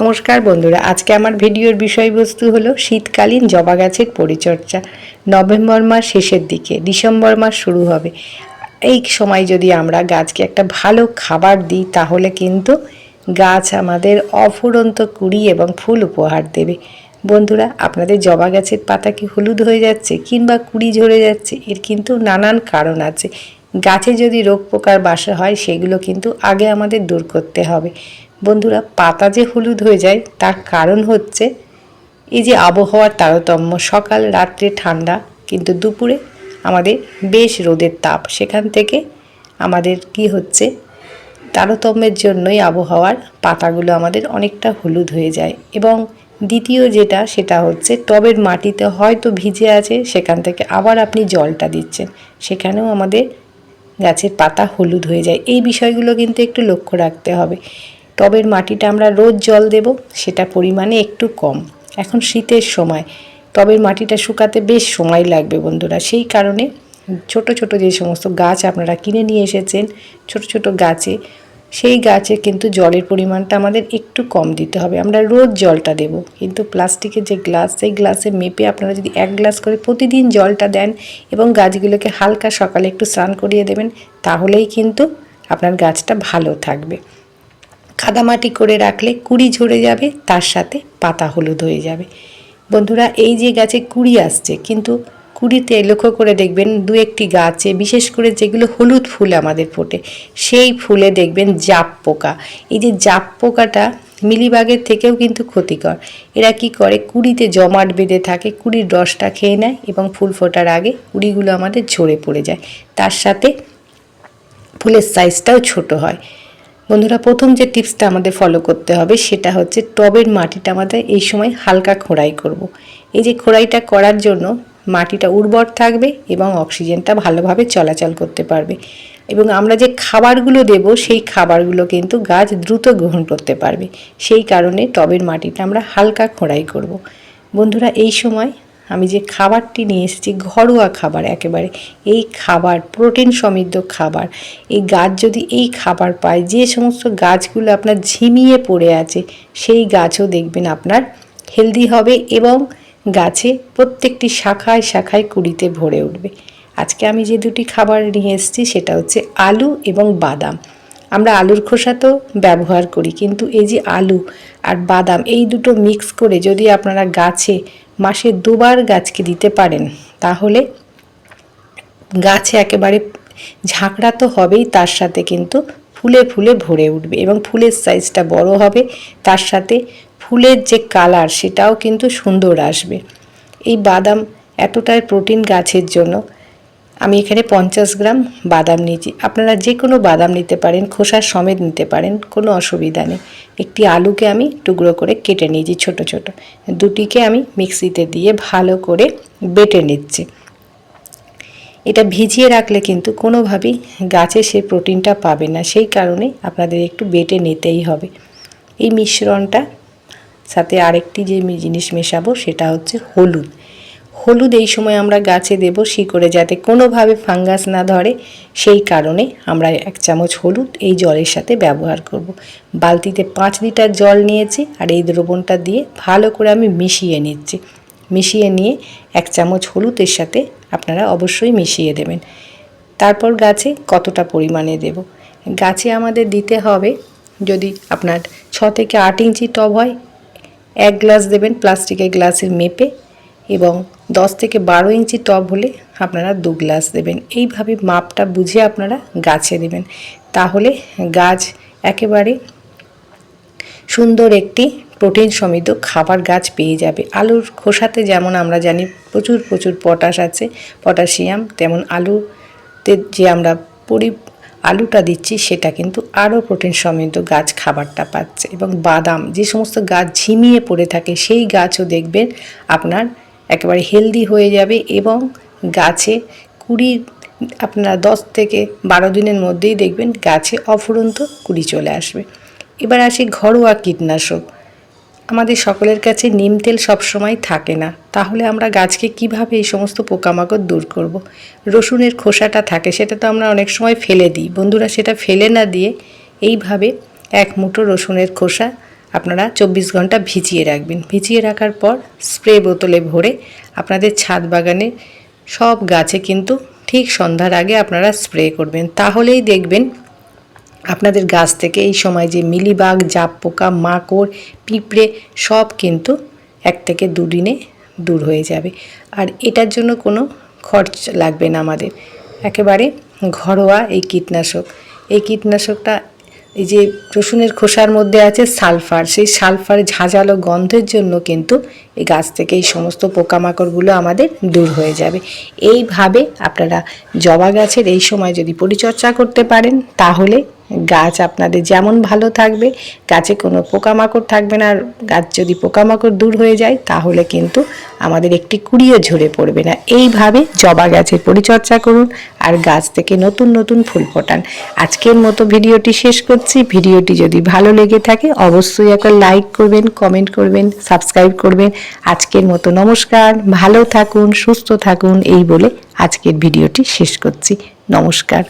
নমস্কার বন্ধুরা, আজকে আমার ভিডিওর বিষয়বস্তু হলো শীতকালীন জবা গাছের পরিচর্যা। নভেম্বর মাস শেষের দিকে, ডিসেম্বর মাস শুরু হবে। এই সময় যদি আমরা গাছকে একটা ভালো খাবার দিই, তাহলে কিন্তু গাছ আমাদের অফুরন্ত কুড়ি এবং ফুল উপহার দেবে। বন্ধুরা, আপনাদের জবা গাছের পাতা কি হলুদ হয়ে যাচ্ছে কিংবা কুড়ি ঝরে যাচ্ছে, এর কিন্তু নানান কারণ আছে। গাছে যদি রোগ পোকার বাসা হয়, সেগুলো কিন্তু আগে আমাদের দূর করতে হবে। বন্ধুরা, পাতা যে হলুদ হয়ে যায়, তার কারণ হচ্ছে এই যে আবহাওয়ার তারতম্য, সকাল, রাত্রে ঠান্ডা, কিন্তু দুপুরে আমাদের বেশ রোদের তাপ। সেখান থেকে আমাদের কি হচ্ছে? তারতম্যের জন্যই আবহাওয়ার পাতাগুলো আমাদের অনেকটা হলুদ হয়ে যায়। এবং দ্বিতীয় যেটা, সেটা হচ্ছে টবের মাটিতে হয়তো ভিজে আছে, সেখান থেকে আবার আপনি জলটা দিচ্ছেন। সেখানেও আমাদের গাছের পাতা হলুদ হয়ে যায়। এই বিষয়গুলো কিন্তু একটু লক্ষ্য রাখতে হবে। টবের মাটিটা আমরা রোজ জল দেব, সেটা পরিমাণে একটু কম। এখন শীতের সময় টবের মাটিটা শুকাতে বেশ সময় লাগবে বন্ধুরা। সেই কারণে ছোট ছোট যে সমস্ত গাছ আপনারা কিনে নিয়ে এসেছেন, ছোট ছোট গাছে, সেই গাছে কিন্তু জলের পরিমাণটা আমাদের একটু কম দিতে হবে। আমরা রোজ জলটা দেব, কিন্তু প্লাস্টিকের যে গ্লাস, সেই গ্লাসে মেপে আপনারা যদি এক গ্লাস করে প্রতিদিন জলটা দেন এবং গাছগুলোকে হালকা সকালে একটু স্নান করিয়ে দেবেন, তাহলেই কিন্তু আপনার গাছটা ভালো থাকবে। কাদামাটি করে রাখলে কুড়ি ঝরে যাবে, তার সাথে পাতা হলুদ হয়ে যাবে। বন্ধুরা, এই যে গাছে কুড়ি আসছে, কিন্তু কুড়িতে লক্ষ্য করে দেখবেন দু একটি গাছে, বিশেষ করে যেগুলো হলুদ ফুল আমাদের ফোটে, সেই ফুলে দেখবেন জাপ পোকা। এই যে জাপ পোকাটা মিলিবাগের থেকেও কিন্তু ক্ষতিকর। এরা কি করে? কুড়িতে জমাট বেঁধে থাকে, কুড়ির রসটা খেয়ে নেয় এবং ফুল ফোটার আগে কুড়িগুলো আমাদের ঝরে পড়ে যায়। তার সাথে ফুলের সাইজটাও ছোট হয়। বন্ধুরা, প্রথম যে টিপসটা আমাদের ফলো করতে হবে সেটা হচ্ছে টবের মাটিটা আমাদের এই সময় হালকা খোড়াই করব। এই যে খোড়াইটা করার জন্য মাটিটা উর্বর থাকবে এবং অক্সিজেনটা ভালোভাবে চলাচল করতে পারবে এবং আমরা যে খাবারগুলো দেব, সেই খাবারগুলো কিন্তু গাছ দ্রুত গ্রহণ করতে পারবে সেই কারণে টবের মাটিটা আমরা হালকা খোড়াই করব। বন্ধুরা, এই সময় আমি যে খাবারটি নিয়ে এসেছি, ঘরোয়া খাবার একেবারে, এই খাবার প্রোটিন সমৃদ্ধ খাবার। এই গাছ যদি এই খাবার পায়, যে সমস্ত গাছগুলো আপনার ঝিমিয়ে পড়ে আছে, সেই গাছও দেখবেন আপনার হেলদি হবে এবং গাছে প্রত্যেকটি শাখায় শাখায় কুড়িতে ভরে উঠবে। আজকে আমি যে দুটি খাবার নিয়ে এসেছি, সেটা হচ্ছে আলু এবং বাদাম। আমরা আলুর খোসা তো ব্যবহার করি, কিন্তু এই যে আলু আর বাদাম, এই দুটো মিক্স করে যদি আপনারা গাছে মাসে দুবার গাছকে দিতে পারেন, তাহলে গাছে একেবারে ঝাঁকড়া তো হবেই, তার সাথে কিন্তু ফুলে ফুলে ভরে উঠবে এবং ফুলের সাইজটা বড় হবে, তার সাথে ফুলের যে কালার সেটাও কিন্তু সুন্দর আসবে। এই বাদাম এতটাই প্রোটিন গাছের জন্য আমি এখানে পঞ্চাশ গ্রাম বাদাম নিয়েছি। আপনারা যে কোনো বাদাম নিতে পারেন খোসার সমেত নিতে পারেন, কোনো অসুবিধা নেই। একটি আলুকে আমি টুকরো করে কেটে নিয়েছি ছোট ছোট। দুটিকে আমি মিক্সিতে দিয়ে ভালো করে বেটে নিচ্ছি। এটা ভিজিয়ে রাখলে কিন্তু কোনোভাবেই গাছে সে প্রোটিনটা পাবে না, সেই কারণে আপনাদের একটু বেটে নিতেই হবে। এই মিশ্রণটা সাথে আরেকটি যে জিনিস মেশাবো সেটা হচ্ছে হলুদ। হলুদ এই সময় আমরা গাছে দেব শিকড়ে যাতে কোনোভাবে ফাঙ্গাস না ধরে। সেই কারণে আমরা এক চামচ হলুদ এই জলের সাথে ব্যবহার করব। বালতিতে পাঁচ লিটার জল নিয়েছি আর এই দ্রবণটা দিয়ে ভালো করে আমি মিশিয়ে নিচ্ছি। মিশিয়ে নিয়ে এক চামচ হলুদের সাথে আপনারা অবশ্যই মিশিয়ে দেবেন। তারপর গাছে কতটা পরিমাণে দেব? গাছে আমাদের দিতে হবে, যদি আপনার ছ থেকে আট ইঞ্চি টব হয়, এক গ্লাস দেবেন প্লাস্টিকের গ্লাসের মেপে। এবং দশ থেকে বারো ইঞ্চি টব হলে আপনারা দু গ্লাস দেবেন। এইভাবে মাপটা বুঝে আপনারা গাছে দেবেন। তাহলে গাছ একেবারে সুন্দর একটি প্রোটিন সমৃদ্ধ খাবার গাছ পেয়ে যাবে। আলুর খোসাতে যেমন আমরা জানি প্রচুর প্রচুর পটাশ আছে, পটাশিয়াম, তেমন আলুতে যে আমরা পরি আলুটা দিচ্ছি সেটা কিন্তু আরও প্রোটিন সমৃদ্ধ গাছ খাবারটা পাচ্ছে। এবং বাদাম, যে সমস্ত গাছ ঝিমিয়ে পড়ে থাকে সেই গাছও দেখবেন আপনার একেবারে হেলদি হয়ে যাবে এবং গাছে কুড়ি, আপনারা দশ থেকে বারো দিনের মধ্যেই দেখবেন গাছে অফুরন্ত কুড়ি চলে আসবে। এবার আসি ঘরোয়া কীটনাশক। আমাদের সকলের কাছে নিম তেল সবসময় থাকে না। তাহলে আমরা গাছকে কীভাবে এই সমস্ত পোকামাকড় দূর করব। রসুনের খোসাটা থাকে, সেটা তো আমরা অনেক সময় ফেলে দিই। বন্ধুরা, সেটা ফেলে না দিয়ে এইভাবে এক মুঠো রসুনের খোসা আপনারা চব্বিশ ঘণ্টা ভিজিয়ে রাখবেন। ভিজিয়ে রাখার পর স্প্রে বোতলে ভরে আপনাদের ছাদ বাগানে সব গাছে কিন্তু ঠিক সন্ধ্যার আগে আপনারা স্প্রে করবেন। তাহলেই দেখবেন আপনাদের গাছ থেকে এই সময় যে মিলিবাগ জাপ পোকা মাকড়, পিঁপড়ে সব কিন্তু এক থেকে দুদিনে দূর হয়ে যাবে। আর এটার জন্য কোনো খরচ লাগবে না আমাদের। একেবারে ঘরোয়া এই কীটনাশক। এই কীটনাশকটা এই যে রসুনের খোসার মধ্যে আছে সালফার, সেই সালফার ঝাঁঝালো গন্ধের জন্য কিন্তু এই গাছ থেকে এই সমস্ত পোকামাকড়গুলো আমাদের দূর হয়ে যাবে। এইভাবে আপনারা জবা গাছের এই সময় যদি পরিচর্যা করতে পারেন, তাহলে গাছ আপনাদের যেমন ভালো থাকবে, গাছে কোনো পোকামাকড় থাকবে না, আর গাছ যদি পোকামাকড় দূর হয়ে যায়, তাহলে কিন্তু আমাদের একটি কুড়িও ঝরে পড়বে না। এইভাবে জবা গাছের পরিচর্যা করুন আর গাছ থেকে নতুন নতুন ফুল ফোটান। আজকের মতো ভিডিওটি শেষ করছি। ভিডিওটি যদি ভালো লেগে থাকে, অবশ্যই একটা লাইক করবেন, কমেন্ট করবেন, সাবস্ক্রাইব করবেন। আজকের মতো নমস্কার, ভালো থাকুন, সুস্থ থাকুন, এই বলে আজকের ভিডিওটি শেষ করছি। নমস্কার।